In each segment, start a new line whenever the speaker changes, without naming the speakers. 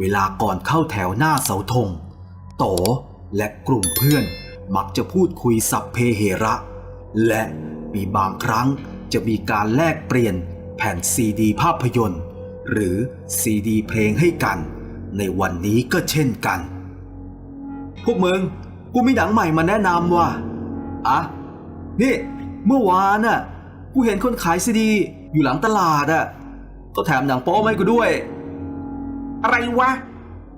เวลาก่อนเข้าแถวหน้าเสาธงโตและกลุ่มเพื่อนมักจะพูดคุยสัพเพเหระ และมีบางครั้งจะมีการแลกเปลี่ยนแผ่นซีดีภาพยนตร์ หรือซีดีเพลงให้กัน ในวันนี้ก็เช่นกัน พวกมึงกูมีหนังใหม่มาแนะนำว่ะอะนี่ เมื่อวานน่ะกูเห็นคนขายซีดี อยู่หลังตลาดอะก็แถมหนังโป๊มาให้กูด้วย
อะไรวะ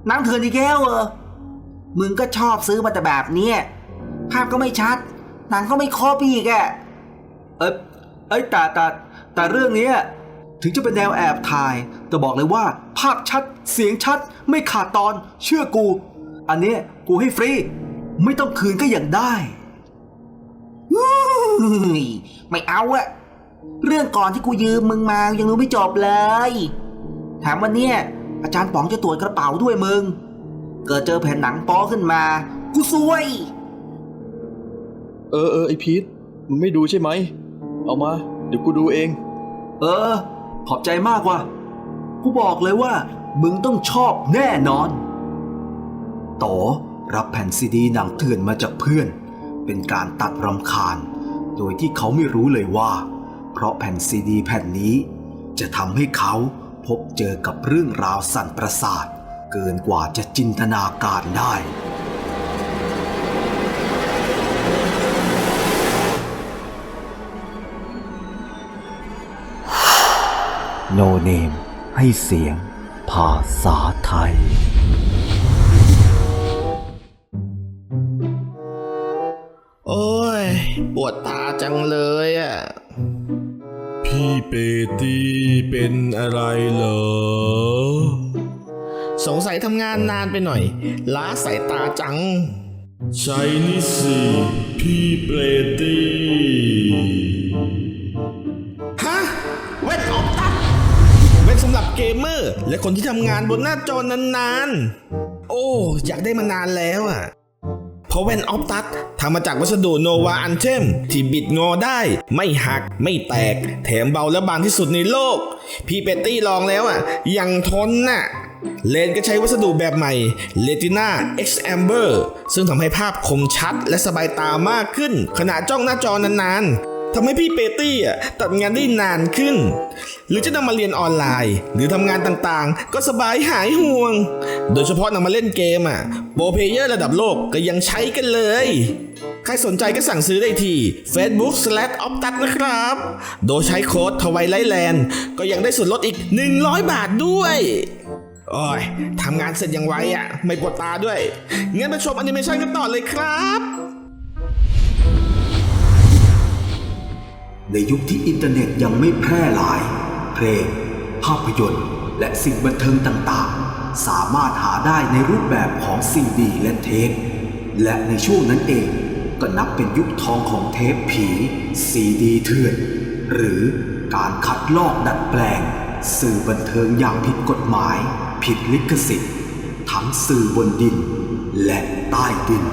หนังเถื่อนอีกแล้วเหรอมึงก็ชอบซื้อมาแต่แบบเนี้ยภาพก็ไม่ชัด หนังก็ไม่ครบอีกอะ
เอ้ยเอ้ยแต่แต่แต่เรื่องเนี้ยถึงจะเป็นแนวแอบถ่าย แต่บอกเลยว่า ภาพชัดเสียงชัด ไม่ขาดตอนเชื่อกู อันเนี้ยกูให้ฟรี ไม่ต้องคืนก็ยังได้
เฮ้ยไม่เอาอะเรื่องก่อนที่กูยืมมึงมายังรู้ไม่จบเลยแถมวันเนี้ย อาจารย์ป๋องจะตรวจกระเป๋าด้วยมึง เกิดเจอแผ่นหนังป้อขึ้นมา กูซวย
เออเออไอพีทมึงไม่ดูใช่ไหม เอามา เดี๋ยวกูดูเอง
เออ ขอบใจมากว่ะ กูบอกเลยว่า มึงต้องชอบแน่นอนโตรับแผ่นซีดีหนังเถื่อนมาจากเพื่อน เป็นการตัดรำคาญ โดยที่เขาไม่รู้เลยว่า เพราะแผ่นซีดีแผ่นนี้จะทำให้เขา พบเจอกับเรื่องราวสั่นประสาท เกินกว่าจะจินตนาการได้ โนเนมให้เสียงภาษาไทย
โอ้ย ปวดตาจังเลยอะ
เปตี้เป็นอะไรเหรอ
สงสัยทำงานนานไปหน่อย ล้าสายตาจัง
ใช่นี่สิพี่เปตี้
ฮะเว้นออกตัดเว้นสำหรับเกมเมอร์ และคนที่ทำงานบนหน้าจอนานๆ โอ้ อยากได้มานานแล้วอะ เพราะเวนออฟตัสทำมาจากวัสดุโนวาอันเทมที่บิดงอได้ ไม่หักไม่แตก แถมเบาและบางที่สุดในโลก พี่เปตตี้ลองแล้วอะ ยังทนน่ะเลนก็ใช้วัสดุแบบใหม่ Retina X Amber ซึ่งทำให้ภาพคมชัดและสบายตามากขึ้น ขณะจ้องหน้าจอนานๆ ทำให้พี่เปตี้อะตัดงานได้นานขึ้น หรือจะนำมาเรียนออนไลน์ หรือทำงานต่างๆ ก็สบายหายห่วง โดยเฉพาะนำมาเล่นเกมอะโปรเพเยอร์ระดับโลกก็ยังใช้กันเลย ใครสนใจก็สั่งซื้อได้ที่ Facebook slash o p t a t นะครับ โดยใช้โค้ดทวายไลแลนด์ก็ยังได้ส่วนลดอีก 100 บาทด้วยโอ้ยทำงานเสร็จยังไวอะ ไม่ปวดตาด้วย งั้นไปชมแอนิเมชันกันต่อเลยครับ
ในยุคที่อินเทอร์เน็ตยังไม่แพร่หลาย เพลง ภาพยนตร์ และสิ่งบันเทิงต่างๆ สามารถหาได้ในรูปแบบของซีดีและเทป และในช่วงนั้นเองก็นับเป็นยุคทองของเทปผีซีดีเถื่อน หรือการคัดลอกดัดแปลง สื่อบันเทิงอย่างผิดกฎหมาย ผิดลิขสิทธิ์ ทั้งสื่อบนดิน และใต้ดิน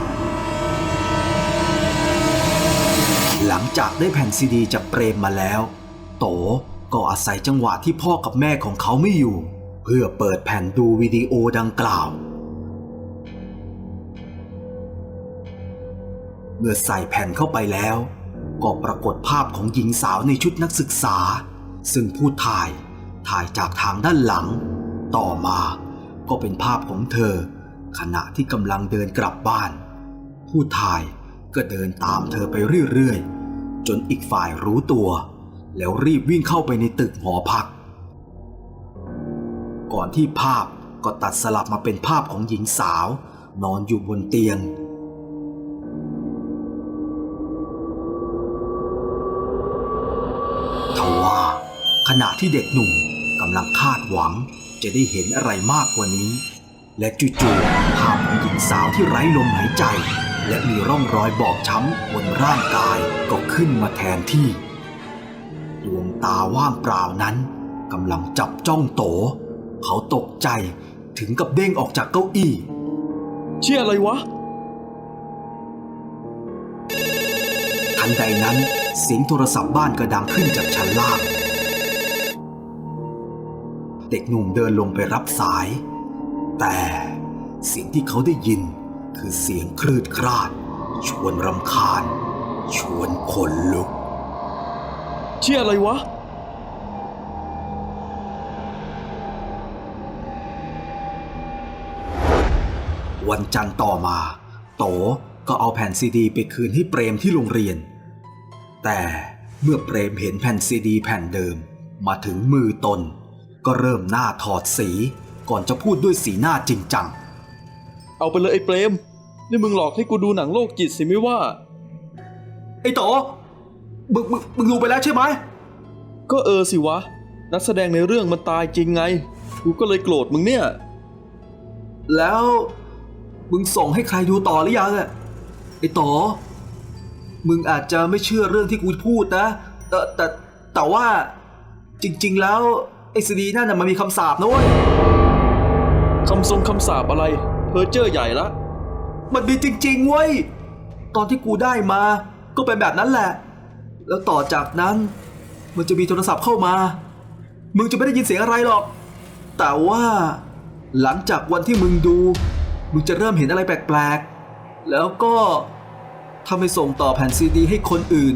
หลังจากได้แผ่นซีดีจากเปรมมาแล้ว โตก็อาศัยจังหวะที่พ่อกับแม่ของเขาไม่อยู่ เพื่อเปิดแผ่นดูวิดีโอดังกล่าว เมื่อใส่แผ่นเข้าไปแล้ว ก็ปรากฏภาพของหญิงสาวในชุดนักศึกษา ซึ่งผู้ถ่ายถ่ายจากทางด้านหลัง ต่อมาก็เป็นภาพของเธอ ขณะที่กำลังเดินกลับบ้าน ผู้ถ่าย ก็เดินตามเธอไปเรื่อยๆ จนอีกฝ่ายรู้ตัว แล้วรีบวิ่งเข้าไปในตึกหอพัก ก่อนที่ภาพก็ตัดสลับมาเป็นภาพของหญิงสาว นอนอยู่บนเตียง ทว่าขณะที่เด็กหนุ่มกำลังคาดหวังจะได้เห็นอะไรมากกว่านี้ และจู่ๆภาพของหญิงสาวที่ไร้ลมหายใจ และมีร่องรอยบอบช้ำบนร่างกายก็ขึ้นมาแทนที่ ดวงตาว่างเปล่านั้นกำลังจับจ้องโต เขาตกใจถึงกับเด้งออกจากเก้าอี้
เชื่ออะไรวะ
ทันใดนั้นเสียงโทรศัพท์บ้านก็ดังขึ้นจากชั้นล่าง เด็กหนุ่มเดินลงไปรับสาย แต่สิ่งที่เขาได้ยิน คือเสียงคลืดคราด ชวนรำคาญ ชวนขนลุก
เชี่ยอะไรวะ
วันจันทร์ต่อมา โตก็เอาแผ่นซีดี ไปคืนให้เปรมที่โรงเรียน แต่เมื่อเปรมเห็นแผ่นซีดี แผ่นเดิมมาถึงมือตน ก็เริ่มหน้าถอดสีก่อนจะพูดด้วยสีหน้าจริงจัง
เอาไปเลยไอ้เปรม นี่มึงหลอกให้กูดูหนังโลกจิตสิไม่ว่า
ไอ้โตมึงมึงมึงดูไปแล้วใช่ไหม
ก็เออสิวะ นักแสดงในเรื่องมันตายจริงไง กูก็เลยโกรธมึงเนี่ย
แล้วมึงส่งให้ใครดูต่อหรือยังอะไอ้โตมึงอาจจะไม่เชื่อเรื่องที่กูพูดนะ แต่แต่แต่ว่าจริง ๆ แล้วไอ้ซีดีนั่นน่ะมันมีคำสาปนะเว้ย
คำทรงคำสาปอะไร เพอเจอร์ใหญ่ละ
มันมีจริงๆเว้ย ตอนที่กูได้มาก็เป็นแบบนั้นแหละ แล้วต่อจากนั้น มันจะมีโทรศัพท์เข้ามา มึงจะไม่ได้ยินเสียงอะไรหรอก แต่ว่า หลังจากวันที่มึงดู มึงจะเริ่มเห็นอะไรแปลกๆ แล้วก็ถ้าไม่ส่งต่อแผ่นซีดีให้คนอื่น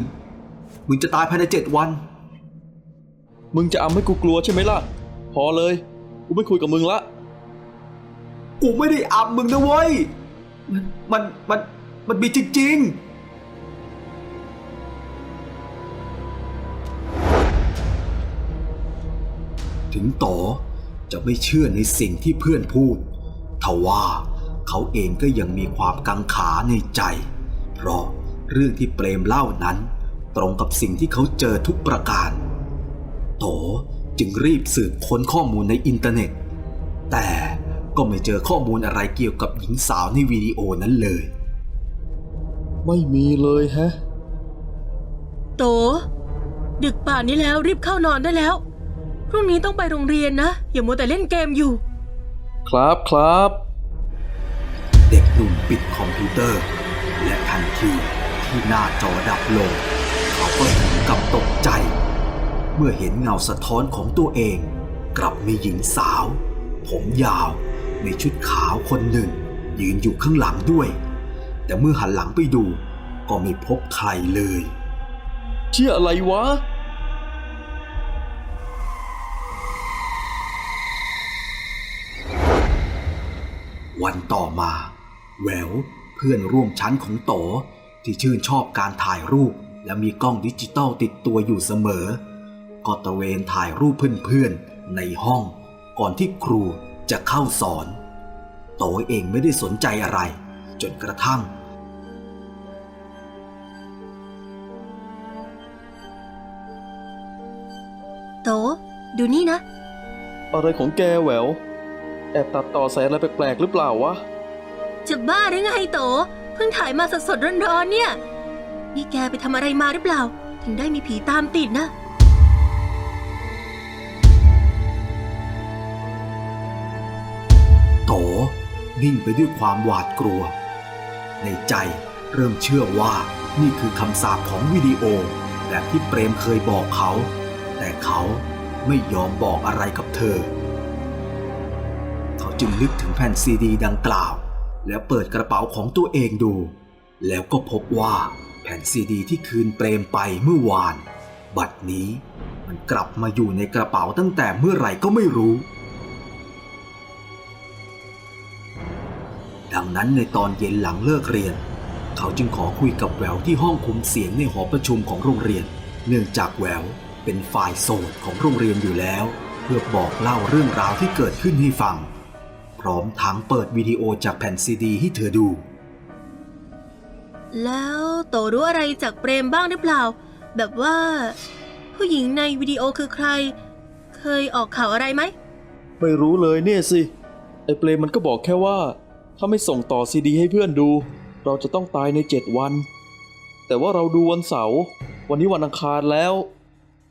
มึงจะตายภายในเจ็ดวัน
มึงจะอำให้กูกลัวใช่ไหมล่ะ พอเลย กูไม่คุยกับมึงละ
กูไม่ได้อับมึงนะเว้ย มัน มัน มันมีจริง ๆถึงโตจะไม่เชื่อในสิ่งที่เพื่อนพูด ทว่าเขาเองก็ยังมีความกังขาในใจ เพราะเรื่องที่เปรมเล่านั้น ตรงกับสิ่งที่เขาเจอทุกประการ โตจึงรีบสืบค้นข้อมูลในอินเทอร์เน็ต แต่ ก็ไม่เจอข้อมูลอะไรเกี่ยวกับหญิงสาวในวิดีโอนั้นเลย
ไม่มีเลยแฮะ
โต ดึกป่านนี้แล้วรีบเข้านอนได้แล้ว พรุ่งนี้ต้องไปโรงเรียนนะ อย่ามัวแต่เล่นเกมอยู่
ครับครับ
เด็กหนุ่มปิดคอมพิวเตอร์ และทันทีที่หน้าจอดับลง เขาก็ถึงกับตกใจ เมื่อเห็นเงาสะท้อนของตัวเอง กลับมีหญิงสาว ผมยาว ในชุดขาวคนหนึ่ง ยืนอยู่ข้างหลังด้วย แต่เมื่อหันหลังไปดู ก็ไม่พบใครเลย
เชี่ยอะไรวะ
วันต่อมาแหววเพื่อนร่วมชั้นของโตที่ชื่นชอบการถ่ายรูปและมีกล้องดิจิตอลติดตัวอยู่เสมอ ก็ตระเวนถ่ายรูปเพื่อนๆในห้อง ก่อนที่ครู จะเข้าสอน โตเองไม่ได้สนใจอะไร จนกระทั่ง
โต ดูนี่นะ
อะไรของแกแหวว แอบตัดต่อแสงอะไรแปลกๆหรือเปล่าวะ
จะบ้าหรือไงโต เพิ่งถ่ายมาสดๆร้อนๆเนี่ย นี่แกไปทำอะไรมาหรือเปล่า ถึงได้มีผีตามติดนะ
นิ่งไปด้วยความหวาดกลัว ในใจเริ่มเชื่อว่านี่คือคำสาปของวิดีโอแบบที่เปรมเคยบอกเขา แต่เขาไม่ยอมบอกอะไรกับเธอ เขาจึงนึกถึงแผ่นซีดีดังกล่าว แล้วเปิดกระเป๋าของตัวเองดู แล้วก็พบว่าแผ่นซีดีที่คืนเปรมไปเมื่อวาน บัดนี้มันกลับมาอยู่ในกระเป๋าตั้งแต่เมื่อไหร่ก็ไม่รู้ นั้นในตอนเย็นหลังเลิกเรียน เขาจึงขอคุยกับแหววที่ห้องคุมเสียงในหอประชุมของโรงเรียน เนื่องจากแหววเป็นฝ่ายโสดของโรงเรียนอยู่แล้ว เพื่อบอกเล่าเรื่องราวที่เกิดขึ้นให้ฟัง พร้อมทั้งเปิดวิดีโอจากแผ่นซีดีให้เธอดู
แล้วโตรู้อะไรจากเปรมบ้างหรือเปล่า แบบว่า ผู้หญิงในวิดีโอคือใคร เคยออกข่าวอะไรไหม
ไม่รู้เลยเนี่ยสิไอ้เปรมมันก็บอกแค่ว่า ถ้าไม่ส่งต่อซีดีให้เพื่อนดู เราจะต้องตายในเจ็ดวัน แต่ว่าเราดูวันเสาร์วันนี้วันอังคารแล้ว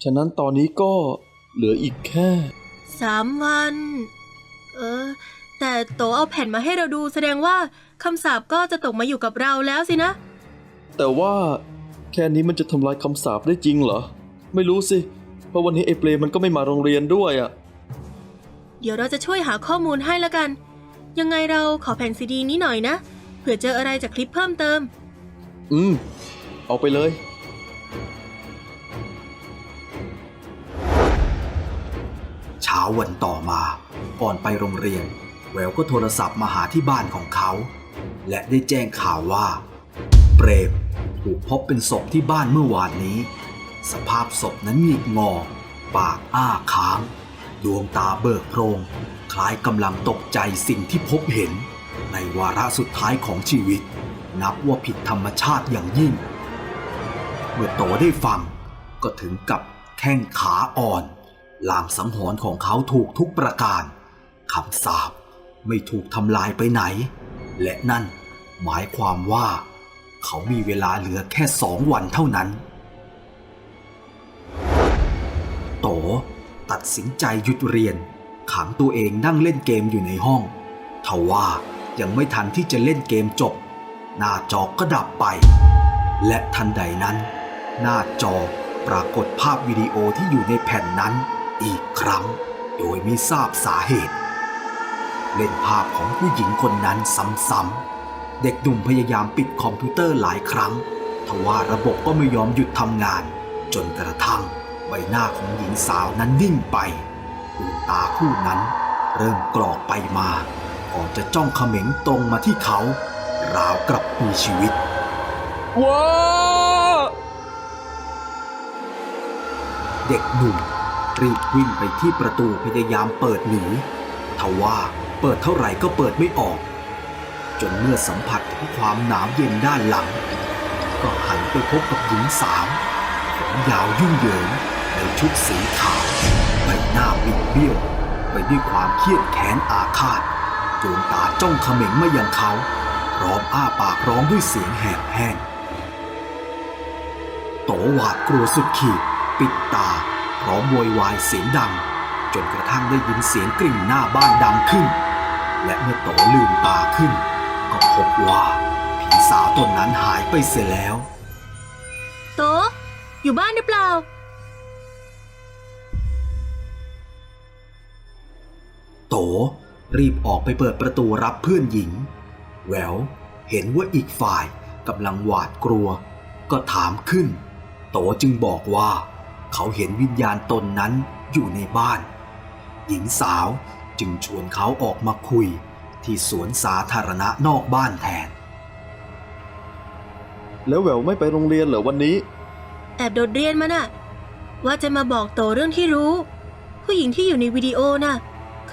ฉะนั้นตอนนี้ก็เหลืออีกแค่
สามวัน เออ แต่โตเอาแผ่นมาให้เราดูแสดงว่าคำสาปก็จะตกมาอยู่กับเราแล้วสินะ
แต่ว่าแค่นี้มันจะทำลายคำสาปได้จริงเหรอ ไม่รู้สิ เพราะวันนี้ไอ้เปรมมันก็ไม่มาโรงเรียนด้วยอะ่ะ
เดี๋ยวเราจะช่วยหาข้อมูลให้ละกัน ยังไงเราขอแผ่นซีดีนี้หน่อยนะ เผื่อเจออะไรจากคลิปเพิ่มเติม
อืม เอาไปเลย
เช้าวันต่อมาก่อนไปโรงเรียน แววก็โทรศัพท์มาหาที่บ้านของเขา และได้แจ้งข่าวว่า เปรมถูกพบเป็นศพที่บ้านเมื่อวานนี้ สภาพศพนั้นหงิกงอ ปากอ้าค้าง ดวงตาเบิกโพรง คล้ายกำลังตกใจสิ่งที่พบเห็น ในวาระสุดท้ายของชีวิต นับว่าผิดธรรมชาติอย่างยิ่ง เมื่อโตได้ฟังก็ถึงกับแข้งขาอ่อน ลางสังหรณ์ของเขาถูกทุกประการคำสาปไม่ถูกทำลายไปไหน และนั่นหมายความว่า เขามีเวลาเหลือแค่สองวันเท่านั้น โต ตัดสินใจหยุดเรียน ขังตัวเองนั่งเล่นเกมอยู่ในห้องทว่ายังไม่ทันที่จะเล่นเกมจบ หน้าจอก็ดับไป และทันใดนั้น หน้าจอปรากฏภาพวิดีโอที่อยู่ในแผ่นนั้นอีกครั้ง โดยไม่ทราบสาเหตุ เล่นภาพของผู้หญิงคนนั้นซ้ำๆ เด็กหนุ่มพยายามปิดคอมพิวเตอร์หลายครั้ง ทว่าระบบก็ไม่ยอมหยุดทำงาน จนกระทั่ง ใบหน้าของหญิงสาวนั้นนิ่งไปดวงตาคู่นั้น เริ่มกรอกไปมาก่อนจะจ้องเขม็งตรงมาที่เขา ราวกับมีชีวิต
ว้า
เด็กหนุ่มรีบวิ่งไปที่ประตูพยายามเปิดหนีทว่าเปิดเท่าไหร่ก็เปิดไม่ออก จนเมื่อสัมผัสถึงความหนาวเย็นด้านหลัง ก็หันไปพบกับหญิงสาวผมยาวยุ่งเหยิง ในชุดสีขาวใบหน้าบิดเบี้ยว ไปด้วยความเครียดแค้นอาฆาตดวงตาจ้องเขม็งมายังเขาพร้อมอ้าปากร้องด้วยเสียงแหบแห้งโตหวาดกลัวสุดขีด ปิดตา พร้อมโวยวายเสียงดัง จนกระทั่งได้ยินเสียงกริ่งหน้าบ้านดังขึ้น และเมื่อโตลืมตาขึ้น ก็พบว่าผีสาวตนนั้นหายไปเสียแล้ว
โต อยู่บ้านหรือเปล่า
โตรีบออกไปเปิดประตูรับเพื่อนหญิงแหววเห็นว่าอีกฝ่ายกำลังหวาดกลัว ก็ถามขึ้น โตจึงบอกว่า เขาเห็นวิญญาณตนนั้นอยู่ในบ้าน หญิงสาวจึงชวนเขาออกมาคุยที่สวนสาธารณะนอกบ้านแทน
แล้วแหววไม่ไปโรงเรียนเหรอวันนี้
แอบโดดเรียนมาน่ะ ว่าจะมาบอกโตเรื่องที่รู้ ผู้หญิงที่อยู่ในวิดีโอน่ะ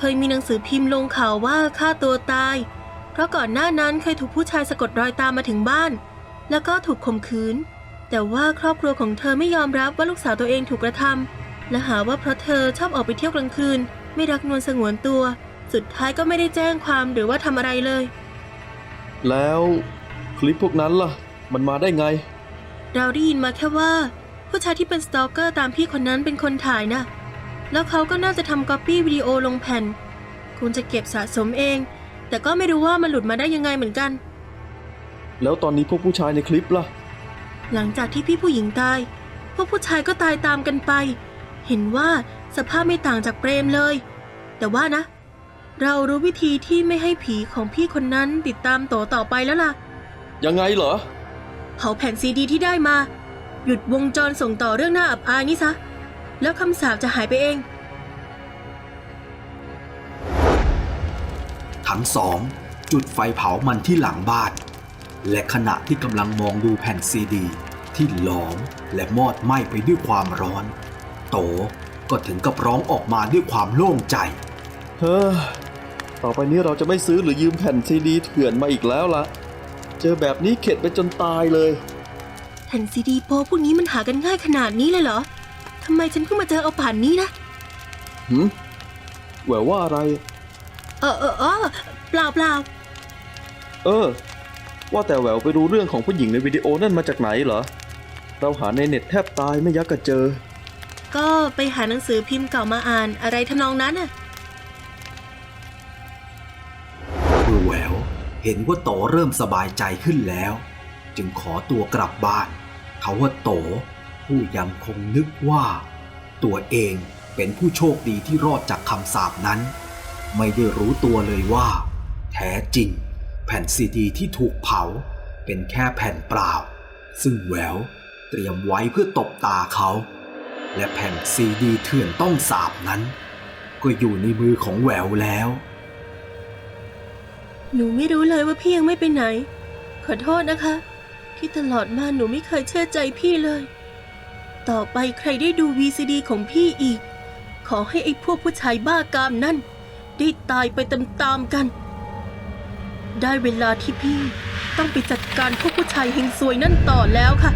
เคยมีหนังสือพิมพ์ลงข่าวว่าฆ่าตัวตาย เพราะก่อนหน้านั้นเคยถูกผู้ชายสะกดรอยตามมาถึงบ้าน แล้วก็ถูกข่มขืน แต่ว่าครอบครัวของเธอไม่ยอมรับว่าลูกสาวตัวเองถูกกระทำและหาว่าเพราะเธอชอบออกไปเที่ยวกลางคืน ไม่รักนวลสงวนตัว สุดท้ายก็ไม่ได้แจ้งความหรือว่าทำอะไรเลย
แล้วคลิปพวกนั้นล่ะ มันมาได้ไง
เราได้ยินมาแค่ว่า ผู้ชายที่เป็นสตอกเกอร์ตามพี่คนนั้นเป็นคนถ่ายนะ แล้วเขาก็น่าจะทำก๊อปปี้วิดีโอลงแผ่นคงจะเก็บสะสมเอง แต่ก็ไม่รู้ว่ามันหลุดมาได้ยังไงเหมือนกัน
แล้วตอนนี้พวกผู้ชายในคลิปล่ะ
หลังจากที่พี่ผู้หญิงตาย พวกผู้ชายก็ตายตามกันไป เห็นว่าสภาพไม่ต่างจากเปรมเลย แต่ว่านะ เรารู้วิธีที่ไม่ให้ผีของพี่คนนั้นติดตามโตต่อไปแล้วล่ะ
ยังไงเหรอ
เผาแผ่นซีดีที่ได้มา หยุดวงจรส่งต่อเรื่องหน้าอับอายนี่ซะ แล้วคำสาปจะหายไปเอง
ทั้งสอง จุดไฟเผามันที่หลังบ้าน และขณะที่กำลังมองดูแผ่นซีดี ที่หลอมและมอดไหม้ไปด้วยความร้อน โตก็ถึงกับร้องออกมาด้วยความโล่งใจ
เฮ้อ ต่อไปนี้เราจะไม่ซื้อหรือยืมแผ่นซีดีเถื่อนมาอีกแล้วล่ะเจอแบบนี้เข็ดไปจนตายเลย
แผ่นซีดีโปรพวกนี้มันหากันง่ายขนาดนี้เลยเหรอทำไมฉันเพิ่งมาเจอเอาป่านนี้นะ
หืมแหววว่าอะไร
เออเออเออเปล่าเปล่า
เออ ว่าแต่แหววไปรู้เรื่องของผู้หญิงในวิดีโอนั่นมาจากไหนเหรอ เราหาในเน็ตแทบตายไม่ยักกระเจอ
ก็ไปหาหนังสือพิมพ์เก่ามาอ่านอะไรทำนองนั้นน่ะ
เมื่อแหววเห็นว่าโตเริ่มสบายใจขึ้นแล้ว จึงขอตัวกลับบ้าน เขาว่าโต ผู้ยังคงนึกว่า ตัวเองเป็นผู้โชคดีที่รอดจากคำสาปนั้น ไม่ได้รู้ตัวเลยว่า แท้จริง แผ่นซีดีที่ถูกเผา เป็นแค่แผ่นเปล่า ซึ่งแหววเตรียมไว้เพื่อตบตาเขา และแผ่นซีดีเถื่อนต้องสาบนั้น ก็อยู่ในมือของแหววแล้ว
หนูไม่รู้เลยว่าพี่ยังไม่ไปไหน ขอโทษนะคะ ที่ตลอดมาหนูไม่เคยเชื่อใจพี่เลย ต่อไปใครได้ดู VCD ของพี่อีก ขอให้ไอ้พวกผู้ชายบ้ากามนั่น ได้ตายไปตามๆกัน ได้เวลาที่พี่ต้องไปจัดการพวกผู้ชายเฮงซวยนั่นต่อแล้วค่ะ